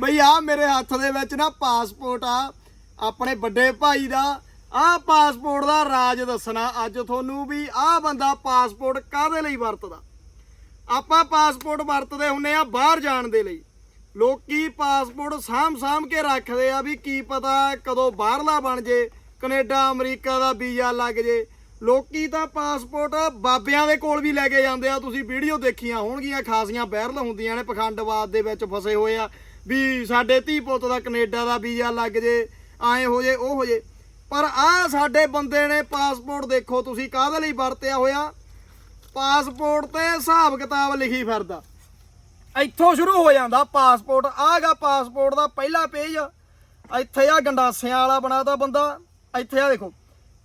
ਬਈ ਆ ਮੇਰੇ ਹੱਥ ਦੇ ਵਿੱਚ ਨਾ ਪਾਸਪੋਰਟ ਆ। ਆਪਣੇ ਵੱਡੇ ਭਾਈ ਦਾ। ਆ ਪਾਸਪੋਰਟ ਦਾ ਰਾਜ ਦੱਸਣਾ। ਅੱਜ ਤੁਹਾਨੂੰ ਵੀ ਆ ਬੰਦਾ ਪਾਸਪੋਰਟ ਕਾਹਦੇ ਲਈ ਵਰਤਦਾ? ਆਪਾਂ ਪਾਸਪੋਰਟ ਵਰਤਦੇ ਹੁੰਨੇ ਆ ਬਾਹਰ ਜਾਣ ਦੇ ਲਈ। ਲੋਕੀ ਪਾਸਪੋਰਟ ਸਾਂਭ ਸਾਂਭ ਕੇ ਰੱਖਦੇ ਆ ਵੀ ਕੀ ਪਤਾ ਕਦੋਂ ਬਾਹਰਲਾ ਬਣ ਜੇ। ਕੈਨੇਡਾ, ਅਮਰੀਕਾ ਦਾ ਵੀਜ਼ਾ ਲੱਗ ਜੇ। ਲੋਕੀ ਤਾਂ ਪਾਸਪੋਰਟ ਬਾਬਿਆਂ ਦੇ ਕੋਲ ਵੀ ਲੈ ਕੇ ਜਾਂਦੇ ਆ। ਤੁਸੀਂ ਵੀਡੀਓ ਦੇਖੀਆਂ ਹੋਣਗੀਆਂ, ਖਾਸੀਆਂ, ਵਾਇਰਲ ਹੁੰਦੀਆਂ ਨੇ, ਪਖੰਡਵਾਦ ਦੇ ਵਿੱਚ ਫਸੇ ਹੋਏ ਆ। ਵੀ ਸਾਡੇ ਧੀ ਪੁੱਤ ਦਾ ਕੈਨੇਡਾ ਦਾ ਵੀਜ਼ਾ ਲੱਗ ਜੇ ਐਂ ਹੋ ਜੇ ਉਹ ਹੋ ਜੇ। ਪਰ ਆ ਸਾਡੇ ਬੰਦੇ ਨੇ ਪਾਸਪੋਰਟ ਦੇਖੋ ਤੁਸੀਂ ਕਾਹਦੇ ਲਈ ਵਰਤਿਆ ਹੋਇਆ? ਪਾਸਪੋਰਟ ਤੇ ਹਿਸਾਬ ਕਿਤਾਬ ਲਿਖੀ ਫਿਰਦਾ। ਇੱਥੋਂ ਸ਼ੁਰੂ ਹੋ ਜਾਂਦਾ ਪਾਸਪੋਰਟ। ਆਗਾ ਪਾਸਪੋਰਟ ਦਾ ਪਹਿਲਾ ਪੇਜ। ਇੱਥੇ ਆ ਗੰਡਾਸਿਆਂ ਵਾਲਾ ਬਣਾਤਾ ਬੰਦਾ। ਇੱਥੇ ਆ ਦੇਖੋ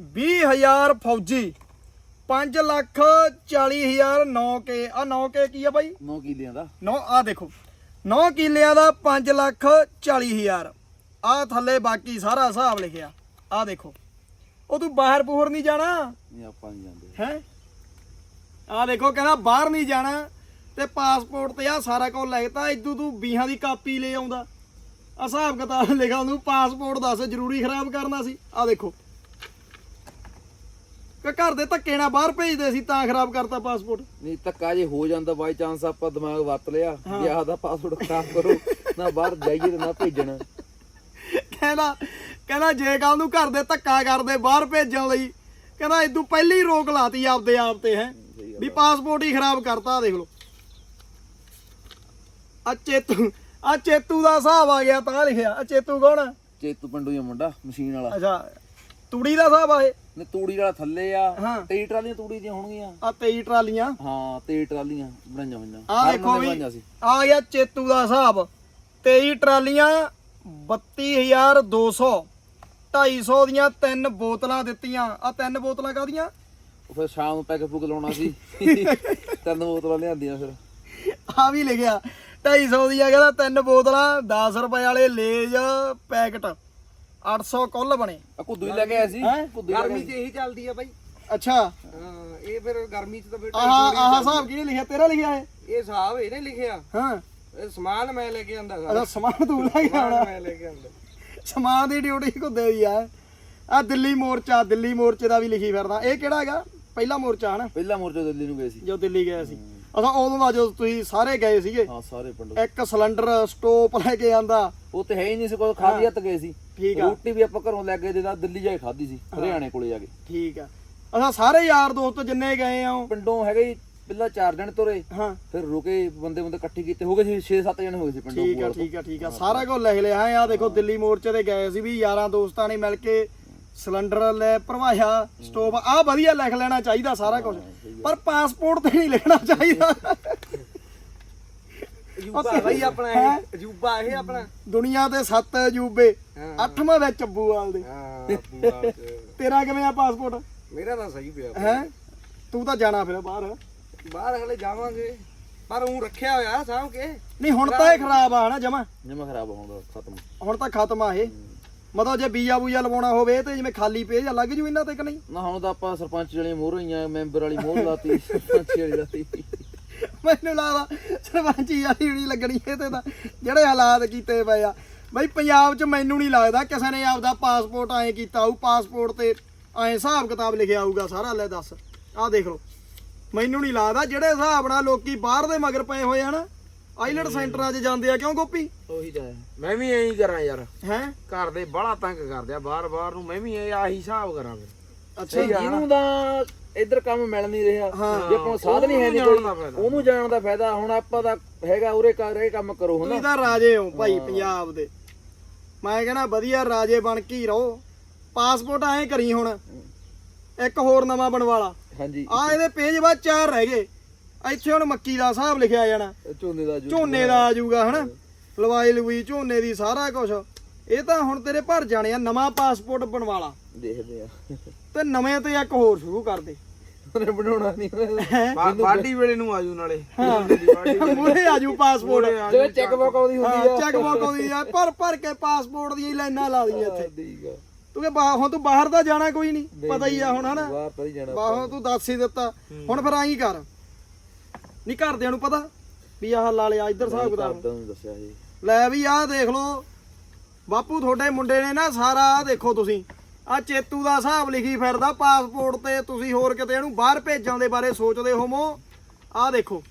20000 ਫੌਜੀ 5 ਲੱਖ 40000 9 ਕੇ ਆ 9 ਕੇ ਕੀ ਆ ਬਾਈ? 9 ਕਿਲਿਆਂ ਦਾ। 9 ਆ ਦੇਖੋ। 9 ਕਿੱਲਿਆਂ ਦਾ 5 ਲੱਖ 40000 ਆ ਥੱਲੇ ਬਾਕੀ ਸਾਰਾ ਹਿਸਾਬ ਲਿਖਿਆ। ਆ ਦੇਖੋ। ਉਹ ਤੂੰ ਬਾਹਰ ਬੂਹਰ ਨਹੀਂ ਜਾਣਾ। ਨਹੀਂ ਆਪਾਂ ਨਹੀਂ ਜਾਂਦੇ। ਹੈ? ਆ ਦੇਖੋ ਕਹਿੰਦਾ ਬਾਹਰ ਨਹੀਂ ਜਾਣਾ। ਤੇ ਪਾਸਪੋਰਟ ਤੇ ਆ ਸਾਰਾ ਕੁਝ ਲਿਖਤਾ ਇਦੋਂ ਤੂੰ ਵੀਹਾਂ ਦੀ ਕਾਪੀ ਲੈ ਆਉਂਦਾ। ਆ ਹਿਸਾਬ ਕਿਤਾਬ ਲਿਖਾ ਉਹਨੂੰ। ਪਾਸਪੋਰਟ ਦੱਸ ਜ਼ਰੂਰੀ ਖਰਾਬ ਕਰਨਾ ਸੀ। ਆ ਦੇਖੋ। ਕਿ ਘਰ ਦੇ ਧੱਕੇ ਨਾਲ ਬਾਹਰ ਭੇਜਦੇ ਸੀ ਤਾਂ ਖਰਾਬ ਕਰਤਾ ਪਾਸਪੋਰਟ ਨਹੀਂ ਧੱਕਾ ਜੇ ਹੋ ਜਾਂਦਾ ਬਾਈ ਚਾਂਸ ਆਪਾਂ ਦਿਮਾਗ ਵਰਤ ਲਿਆ ਵੀ ਆਹ ਦਾ ਪਾਸਵਰਡ ਖਰਾਬ ਕਰੋ ਨਾ ਬਾਹਰ ਜਾਈਏ ਤੇ ਨਾ ਭੇਜਣ। ਕਹਿੰਦਾ ਕਹਿੰਦਾ ਜੇ ਕੱਲ ਨੂੰ ਘਰ ਦੇ ਧੱਕਾ ਕਰਦੇ ਬਾਹਰ ਭੇਜਣ ਲਈ ਕਹਿੰਦਾ ਇਦੋਂ ਪਹਿਲੀ ਰੋਕ ਲਾਤੀ ਆਪਦੇ ਆਪ ਤੇ ਹੈ। ਵੀ ਪਾਸਪੋਰਟ ਹੀ ਖਰਾਬ ਕਰਤਾ ਦੇਖ ਲਓ। ਆ ਚੇਤੂ ਆ ਚੇਤੂ ਦਾ ਹਿਸਾਬ ਆ ਗਿਆ ਤਾਂ ਲਿਖਿਆ। ਆ ਚੇਤੂ ਕੌਣ ਆ? ਚੇਤੂ ਪਿੰਡੂ ਹੀ ਮੁੰਡਾ ਮਸ਼ੀਨ ਵਾਲਾ। ਅੱਛਾ ਤੂੜੀ ਦਾ ਹਿਸਾਬ ਆ ਇਹ। ਨੇ ਤੂੜੀ ਵਾਲਾ ਥੱਲੇ ਆ ਹਾਂ। 23 ਟਰਾਲੀਆਂ ਤੂੜੀ ਦੀਆਂ ਹੋਣਗੀਆਂ। ਆ 23 ਟਰਾਲੀਆਂ। ਹਾਂ 23 ਟਰਾਲੀਆਂ ਬਣਾਈਆਂ ਹੋਈਆਂ। ਆ ਦੇਖੋ ਵੀ। ਆ ਗਿਆ ਚੇਤੂ ਦਾ ਹਿਸਾਬ। 23 ਟਰਾਲੀਆਂ 32200 250 ਦੀਆਂ ਤਿੰਨ ਬੋਤਲਾਂ ਦਿੱਤੀਆਂ। ਆ ਤਿੰਨ ਬੋਤਲਾਂ ਕਾਦੀਆਂ ਉਹ ਫਿਰ ਸ਼ਾਮ ਨੂੰ ਪੈਕ ਪੁਕ ਲਾਉਣਾ ਸੀ। ਤਿੰਨ ਬੋਤਲਾਂ ਲਿਆਂਦੀਆਂ ਫਿਰ। ਆ ਵੀ ਲਿਖਿਆ 250 ਦੀਆਂ ਕਹਿੰਦਾ ਤਿੰਨ ਬੋਤਲਾਂ 10 ਰੁਪਏ ਵਾਲੇ ਲੇਜ ਪੈਕਟ। 800 ਕੁੱਲ ਬਣੇ। ਆ ਕੁੱਦੂ ਹੀ ਲੈ ਕੇ ਆਇਆ ਸੀ। ਹੈਂ? ਕੁੱਦੂ ਹੀ ਲੈ ਕੇ ਗਰਮੀ ਆਇਆ 'ਚ ਇਹੀ ਚੱਲਦੀ ਆ ਬਾਈ। ਅੱਛਾ। ਹਾਂ ਇਹ ਫਿਰ ਗਰਮੀ 'ਚ ਤਾਂ ਬੇਟਾ ਆਹ ਆਹ ਹਿਸਾਬ ਕਿਹਨੇ ਲਿਖਿਆ? ਤੇਰਾ ਲਿਖਿਆ ਹੈ ਇਹ ਹਿਸਾਬ ਇਹਨੇ ਲਿਖਿਆ। ਹਾਂ। ਇਹ ਸਮਾਨ ਮੈਂ ਲੈ ਕੇ ਆਂਦਾ ਅਦਾ ਸਮਾਨ ਤੂੰ ਲੈ ਕੇ ਆਉਣਾ। ਮੈਂ ਲੈ ਕੇ ਆਂਦਾ ਸਮਾਨ ਦੀ ਡਿਊਟੀ ਕੁੱਦੇ ਦੀ ਆ। ਆ ਦਿੱਲੀ ਮੋਰਚਾ ਦਿੱਲੀ ਮੋਰਚੇ ਦਾ ਵੀ ਲਿਖੀ ਫਿਰਦਾ। ਇਹ ਕਿਹੜਾ ਹੈਗਾ? ਪਹਿਲਾ ਮੋਰਚਾ ਹਨ? ਪਹਿਲਾ ਮੋਰਚਾ ਦਿੱਲੀ ਨੂੰ ਗਏ ਸੀ। ਜੋ ਦਿੱਲੀ ਗਏ ਸੀ। ਅਸਾਂ ਉਦੋਂ ਦਾ ਜਦੋਂ ਤੁਸੀਂ ਸਾਰੇ ਗਏ ਸੀਗੇ ਹਾਂ ਸਾਰੇ ਪਿੰਡ। ਇੱਕ ਸਿਲੰਡਰ ਸਟੋਪ ਲੈ ਕੇ ਆਂਦਾ। ਉਹ ਤੇ ਹੈ ਹੀ ਨਹੀਂ ਸੀ ਕੋਈ ਖਾਦੀ ਹੱਤ ਗਏ ਸੀ। ਠੀਕ ਆ। ਰੋਟੀ ਵੀ ਆਪਾਂ ਘਰੋਂ ਲੈ ਕੇ ਦੇਦਾ ਦਿੱਲੀ ਜਾ ਕੇ ਖਾਦੀ ਸੀ ਹਰਿਆਣੇ ਕੋਲੇ ਜਾ ਕੇ। ਠੀਕ ਆ। ਅਸਾਂ ਸਾਰੇ ਯਾਰ ਦੋਸਤ ਜਿੰਨੇ ਗਏ ਆ ਪਿੰਡੋਂ ਹੈਗੇ ਪਹਿਲਾਂ ਚਾਰ ਦਿਨ ਤੁਰੇ ਹਾਂ। ਫਿਰ ਰੁਕੇ ਬੰਦੇ ਬੰਦੇ ਇਕੱਠੇ ਕੀਤੇ ਹੋ ਗਏ ਸੀ 6-7 ਜਣੇ ਹੋ ਗਏ ਸੀ ਪਿੰਡੋਂ ਠੀਕ ਆ। ਠੀਕ ਆ ਠੀਕ ਆ। ਸਾਰਾ ਕੁਝ ਲਿਖ ਲਿਆ ਆ ਦੇਖੋ ਦਿੱਲੀ ਮੋਰਚੇ ਤੇ ਗਏ ਸੀ ਵੀ ਯਾਰਾਂ ਦੋਸਤਾਂ ਨੇ ਮਿਲ ਕੇ ਸਿਲੰਡਰ ਲੈ ਭਰਵਾਇਆ ਸਟੋਵ ਆ ਵਧੀਆ ਲਿਖ ਲੈਣਾ ਚਾਹੀਦਾ ਸਾਰਾ ਕੁਝ। ਪਰ ਪਾਸਪੋਰਟ ਤੇ ਨਹੀਂ ਲਿਖਣਾ ਚਾਹੀਦਾ। ਅਜੂਬਾ ਬਾਈ ਆਪਣਾ? ਇਹ ਅਜੂਬਾ ਇਹ ਆਪਣਾ। ਦੁਨੀਆ ਦੇ ਸੱਤ ਅਜੂਬੇ। ਅੱਠਵਾਂ ਵਿੱਚ ਅੱਬੂਵਾਲ ਦੇ। ਹਾਂ ਪੂਰਾ ਤੇਰਾ ਕਿਵੇਂ ਆ ਪਾਸਪੋਰਟ ਮੇਰਾ ਤਾਂ ਸਹੀ ਪਿਆ। ਹੈ? ਤੂੰ ਤਾਂ ਜਾਣਾ ਫਿਰ ਬਾਹਰ। ਬਾਹਰ ਹਲੇ ਜਾਵਾਂਗੇ। ਪਰ ਉਹ ਰੱਖਿਆ ਹੋਇਆ ਸਾਂਭ ਕੇ। ਨਹੀਂ ਹੁਣ ਤਾਂ ਇਹ ਖਰਾਬ। ਆ ਹਨਾ ਜਮਾ। ਜਮਾ ਖਰਾਬ ਹੋਊਗਾ ਖਤਮ। ਹੁਣ ਤਾਂ ਖਤਮ ਆ ਇਹ। ਮਤਲਬ ਜੇ ਬੀਜਾ ਬੂਜਾ ਲਵਾਉਣਾ ਹੋਵੇ ਤੇ ਜਿਵੇਂ ਖਾਲੀ ਪੇਜ ਆ, ਲੱਗ ਜੂ ਇਹਨਾਂ ਤੇ ਕਿ ਨਹੀਂ? ਨਾ ਹੁਣ ਤਾਂ ਆਪਾਂ ਸਰਪੰਚ ਵਾਲੀ ਮੋਹਰ ਹੋਈਆਂ ਮੈਂਬਰ ਵਾਲੀ ਮੋਹਰ ਲਾਤੀ ਸਰਪੰਚ ਵਾਲੀ ਲਾਤੀ। ਮੈਨੂੰ ਲੱਗਦਾ ਸਰਪੰਚੀ ਵਾਲੀ ਵੀ ਲੱਗਣੀ ਇਹ ਤੇ ਤਾਂ ਜਿਹੜੇ ਹਾਲਾਤ ਕੀਤੇ ਪਏ ਆ। ਬਈ ਪੰਜਾਬ 'ਚ ਮੈਨੂੰ ਨਹੀਂ ਲੱਗਦਾ ਕਿਸੇ ਨੇ ਆਪਦਾ ਪਾਸਪੋਰਟ ਐਂ ਕੀਤਾ ਹੋਊ ਪਾਸਪੋਰਟ ਤੇ ਐਂ ਹਿਸਾਬ ਕਿਤਾਬ ਲਿਖਿਆ ਹੋਊਗਾ ਸਾਰਾ ਲੈ ਦੱਸ। ਆਹ ਦੇਖ ਲਓ। ਮੈਨੂੰ ਨਹੀਂ ਲੱਗਦਾ ਜਿਹੜੇ ਹਿਸਾਬ ਨਾਲ ਲੋਕੀ ਬਾਹਰ ਦੇ ਮਗਰ ਪਏ ਹੋਏ ਆ ਨਾ ਆਈਲੈਂਡ ਸੈਂਟਰਾਂ 'ਚ ਜਾਂਦੇ ਆ ਕਿਉਂ ਗੋਪੀ? ਉਹੀ ਤਾਂ ਮੈਂ ਵੀ ਐਂ ਹੀ ਕਰਾਂ ਯਾਰ। ਹੈ? ਘਰ ਦੇ ਬੜਾ ਤੰਗ ਕਰਦੇ ਆ ਬਾਹਰ ਬਾਹਰ ਨੂੰ ਮੈਂ ਵੀ ਇਹ ਆਹੀ ਹਿਸਾਬ ਕਰਾਂ ਫਿਰ। ਅੱਛਾ। ਜਿਹਨੂੰ ਤਾਂ ਇੱਧਰ ਕੰਮ ਮਿਲ ਨਹੀਂ ਰਿਹਾ ਹਾਂ। ਜੇ ਆਪਾਂ ਨੂੰ ਸਾਧਨ ਹੀ ਹੈ ਨਹੀਂ ਉਹਨੂੰ ਜਾਣ ਦਾ ਕੋਈ ਫਾਇਦਾ। ਉਹਨੂੰ ਜਾਣ ਦਾ ਫਾਇਦਾ। ਹੁਣ ਆਪਾਂ ਦਾ ਹੈਗਾ ਉਰੇ ਕਰ ਇਹ ਕੰਮ ਕਰੋ ਤੁਸੀਂ ਹਨਾ? ਤਾਂ ਰਾਜੇ ਹੋ ਭਾਈ ਪੰਜਾਬ ਦੇ। ਮੈਂ ਕਹਿੰਦਾ ਵਧੀਆ ਰਾਜੇ ਬਣ ਕੇ ਹੀ ਰਹੋ। ਪਾਸਪੋਰਟ ਐਂ ਕਰੀ ਹੁਣ। ਇੱਕ ਹੋਰ ਨਵਾਂ ਬਣਵਾ ਲਾ। ਹਾਂਜੀ। ਆ ਇਹਦੇ ਪੇਜ ਬਾਅਦ ਚਾਰ ਰਹਿ ਗਏ। ਇੱਥੇ ਹੁਣ ਮੱਕੀ ਦਾ ਹਿਸਾਬ ਲਿਖਿਆ ਜਾਣਾ। ਝੋਨੇ ਦਾ ਜੂ ਝੋਨੇ ਦਾ ਆ ਜਾਊਗਾ ਹਨਾ? ਲਵਾਈ ਲਵੀ ਝੋਨੇ ਦੀ ਸਾਰਾ ਕੁਝ ਇਹ ਤਾਂ ਹੁਣ ਤੇਰੇ ਭਰ ਜਾਣੇ ਆ। ਨਵਾਂ ਪਾਸਪੋਰਟ ਬਣਵਾ ਲਾ। ਦੇਖਦੇ ਆ। ਤੇ ਨਵੇਂ ਤੇ ਇੱਕ ਹੋਰ ਸ਼ੁਰੂ ਕਰ ਦੇ। ਉਹਨੇ ਬਣਾਉਣਾ ਨਹੀਂ ਬਾਡੀ ਵੇਲੇ ਨੂੰ ਆਜੂ ਨਾਲੇ। ਮੂਰੇ ਆਜੂ ਪਾਸਪੋਰਟ ਜਿਵੇਂ ਚੈੱਕ। ਬੁੱਕ ਆਉਂਦੀ ਹੁੰਦੀ ਹਾਂ ਆ। ਚੈੱਕ ਬੁੱਕ ਆਉਂਦੀ ਆ। ਭਰ ਭਰ ਕੇ ਪਾਸਪੋਰਟ ਦੀਆਂ ਲਾਈਨਾਂ ਲਾ ਦੀਆਂ ਇੱਥੇ। ਠੀਕ ਆ। ਤੂੰ ਕਿ ਬਾ- ਹੁਣ ਤੂੰ ਬਾਹਰ ਦਾ ਜਾਣਾ ਕੋਈ ਨਹੀਂ ਪਤਾ ਹੀ ਆ ਹੁਣ ਹਨਾ? ਬਾਹਰ ਤਾਂ ਹੀ ਜਾਣਾ ਬਾਹੋਂ ਤੂੰ ਦੱਸ ਹੀ ਦਿੱਤਾ। ਹੁਣ ਫਿਰ ਆਈ ਕਰ। ਨਹੀਂ ਘਰਦਿਆਂ ਨੂੰ ਪਤਾ ਵੀ ਆਹ ਲਾ ਲਿਆ ਇੱਧਰ ਹਿਸਾਬ ਕਿਤਾਬ ਦੱਸਿਆ ਜੀ ਲੈ ਵੀ ਆਹ ਦੇਖ ਲਓ। ਬਾਪੂ ਤੁਹਾਡੇ ਮੁੰਡੇ ਨੇ ਨਾ ਸਾਰਾ ਆਹ ਦੇਖੋ ਤੁਸੀਂ। ਆ ਚੇਤੂ ਦਾ ਹਿਸਾਬ ਲਿਖੀ ਫਿਰਦਾ ਪਾਸਪੋਰਟ ਤੇ ਤੁਸੀਂ ਹੋਰ ਕਿਤੇ ਇਹਨੂੰ ਬਾਹਰ ਭੇਜਣ ਦੇ ਬਾਰੇ ਸੋਚਦੇ ਹੋਮੋ ਆਹ ਦੇਖੋ।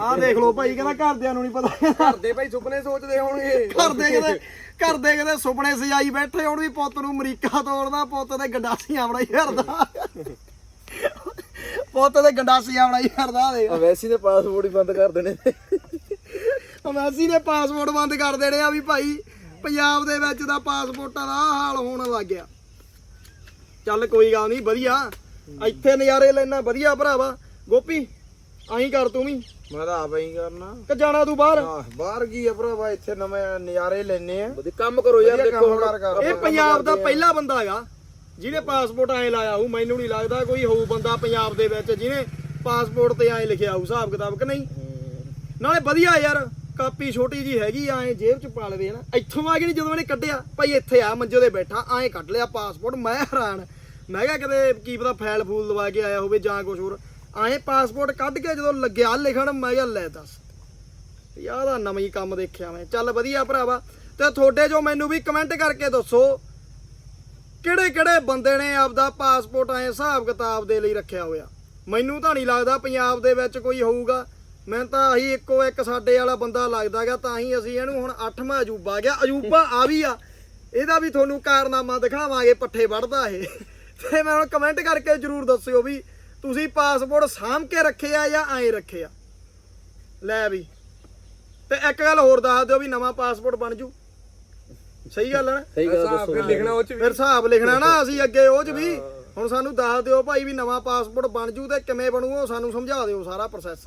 ਆਹ ਦੇਖ ਲਓ ਭਾਈ ਕਹਿੰਦਾ ਘਰਦਿਆਂ ਨੂੰ ਨਹੀਂ ਪਤਾ। ਘਰ ਦੇ ਭਾਈ ਸੁਪਨੇ ਸੋਚਦੇ ਹੋਣਗੇ। ਘਰ ਦੇ ਕਿਤੇ ਘਰ ਦੇ ਕਿਤੇ ਸੁਪਨੇ ਸਜਾਈ ਬੈਠੇ ਹੁਣ ਵੀ ਪੁੱਤ ਨੂੰ ਅਮਰੀਕਾ ਤੋੜਦਾ ਪੁੱਤ ਦੇ ਗੰਡਾਸੀਆਂ ਬਣਾਈ ਫਿਰਦਾ। ਪੁੱਤ ਦੇ ਗੰਡਾਸੀਆਂ ਬਣਾਈ ਫਿਰਦਾ ਦੇ ਵੈਸੀ ਦੇ ਪਾਸਪੋਰਟ ਹੀ ਬੰਦ ਕਰ ਦੇਣੇ ਅਮੈਸੀ ਨੇ ਪਾਸਪੋਰਟ ਬੰਦ ਕਰ ਦੇਣੇ ਆ ਵੀ ਭਾਈ ਪੰਜਾਬ ਦੇ ਵਿੱਚ ਦਾ ਪਾਸਪੋਰਟਾਂ ਦਾ ਆਹ ਹਾਲ ਹੋਣ ਲੱਗ ਗਿਆ। ਚੱਲ ਕੋਈ ਗੱਲ ਨਹੀਂ ਵਧੀਆ। ਇੱਥੇ ਨਜ਼ਾਰੇ ਲੈਣਾ ਵਧੀਆ ਭਰਾਵਾ। ਗੋਪੀ ਆਹੀਂ ਕਰ ਤੂੰ ਵੀ। ਮੈਂ ਤਾਂ ਆਪ ਹੀ ਕਰਨਾ। ਕਿ ਜਾਣਾ ਤੂੰ ਬਾਹਰ? ਆਹ, ਬਾਹਰ ਕੀ ਆ ਭਰਾਵਾ? ਇੱਥੇ ਨਵੇਂ ਨਜ਼ਾਰੇ ਲੈਣੇ ਆ। ਵਧੀਆ ਕੰਮ ਕਰੋ ਯਾਰ ਵਧੀਆ ਦੇਖੋ ਕਰ ਇਹ ਪੰਜਾਬ ਦਾ ਪਹਿਲਾ ਬੰਦਾ ਹੈਗਾ ਜਿਹਨੇ ਪਾਸਪੋਰਟ ਐ ਲਾਇਆ ਹੋਊ ਮੈਨੂੰ ਨਹੀਂ ਲੱਗਦਾ ਕੋਈ ਹੋਊ ਬੰਦਾ ਪੰਜਾਬ ਦੇ ਵਿੱਚ ਜਿਹਨੇ ਪਾਸਪੋਰਟ ਤੇ ਐ ਲਿਖਿਆ ਹੋਊ ਹਿਸਾਬ ਕਿਤਾਬ ਕਿ ਨਹੀਂ? ਨਾਲੇ ਵਧੀਆ ਯਾਰ। ਕਾਪੀ ਛੋਟੀ ਜੀ ਹੈਗੀ ਆ ਐ ਜੇਬ ਚ ਪਾ ਲਵੇ ਨਾ ਇੱਥੋਂ ਆ ਕੇ ਨਹੀਂ ਜਦੋਂ ਇਹਨੇ ਕੱਢਿਆ, ਭਾਈ ਇੱਥੇ ਆ, ਮੰਜੇ ਤੇ ਬੈਠਾ, ਐ ਕੱਢ ਲਿਆ ਪਾਸਪੋਰਟ, ਮੈਂ ਹੈਰਾਨ। ਮੈਂ ਕਿਹਾ ਕਿਤੇ ਕੀ ਪਤਾ ਫੈਲ ਫੂਲ ਲਵਾ ਕੇ ਆਇਆ ਹੋਵੇ ਜਾਂ ਕੁਝ ਹੋਰ। ਐ ਪਾਸਪੋਰਟ ਕੱਢ ਕੇ ਜਦੋਂ ਲੱਗਿਆ ਲਿਖਣ, ਮੈਂ ਕਿਹਾ ਲੈ ਦੱਸ। ਯਾਰ ਨਵੀਂ ਕੰਮ ਦੇਖਿਆ ਮੈਂ। ਚੱਲ ਵਧੀਆ ਭਰਾਵਾ, ਤੇ ਤੁਹਾਡੇ ਜੋ ਮੈਨੂੰ ਵੀ ਕਮੈਂਟ ਕਰਕੇ ਦੱਸੋ ਕਿਹੜੇ ਕਿਹੜੇ ਬੰਦੇ ਨੇ ਆਪਦਾ ਪਾਸਪੋਰਟ ਐ ਹਿਸਾਬ ਕਿਤਾਬ ਦੇ ਲਈ ਰੱਖਿਆ ਹੋਇਆ? ਮੈਨੂੰ ਤਾਂ ਨਹੀਂ ਲੱਗਦਾ ਪੰਜਾਬ ਦੇ ਵਿੱਚ ਕੋਈ ਹੋਊਗਾ। ਮੈਂ ਤਾਂ ਆਹੀ ਇੱਕੋ ਇੱਕ ਸਾਡੇ ਵਾਲਾ ਬੰਦਾ ਲੱਗਦਾਗਾ ਤਾਂ ਹੀ ਅਸੀਂ ਇਹਨੂੰ ਹੁਣ 8ਵਾਂ ਅਜੂਬਾ ਗਿਆ। ਅਜੂਬਾ ਆ ਵੀ ਆ। ਇਹਦਾ ਵੀ ਤੁਹਾਨੂੰ ਕਾਰਨਾਮਾ ਦਿਖਾਵਾਂਗੇ ਪੱਠੇ ਵੜਦਾ ਇਹ। ਤੇ ਮੈਂ ਹੁਣ ਕਮੈਂਟ ਕਰਕੇ ਜਰੂਰ ਦੱਸਿਓ ਵੀ ਤੁਸੀਂ ਪਾਸਪੋਰਟ ਸਾਂਭ ਕੇ ਰੱਖੇ ਆ ਜਾਂ ਐਂ ਰੱਖੇ ਆ ਲੈ ਵੀ। ਤੇ ਇੱਕ ਗੱਲ ਹੋਰ ਦੱਸ ਦਿਓ ਵੀ ਨਵਾਂ ਪਾਸਪੋਰਟ ਬਣ ਜੂ। ਸਹੀ ਗੱਲ ਹੈ ਨਾ? ਸਹੀ ਗੱਲ ਦੱਸੋ। ਫਿਰ ਲਿਖਣਾ ਉਹ ਚ ਫਿਰ ਹਿਸਾਬ ਲਿਖਣਾ ਨਾ ਅਸੀਂ ਅੱਗੇ ਉਹ ਚ ਵੀ। ਹੁਣ ਸਾਨੂੰ ਦੱਸ ਦਿਓ ਭਾਈ ਵੀ ਨਵਾਂ ਪਾਸਪੋਰਟ ਬਣ ਜੂ ਤੇ ਕਿਵੇਂ ਬਣੂ ਉਹ ਸਾਨੂੰ ਸਮਝਾ ਦਿਓ ਸਾਰਾ ਪ੍ਰੋਸੈਸ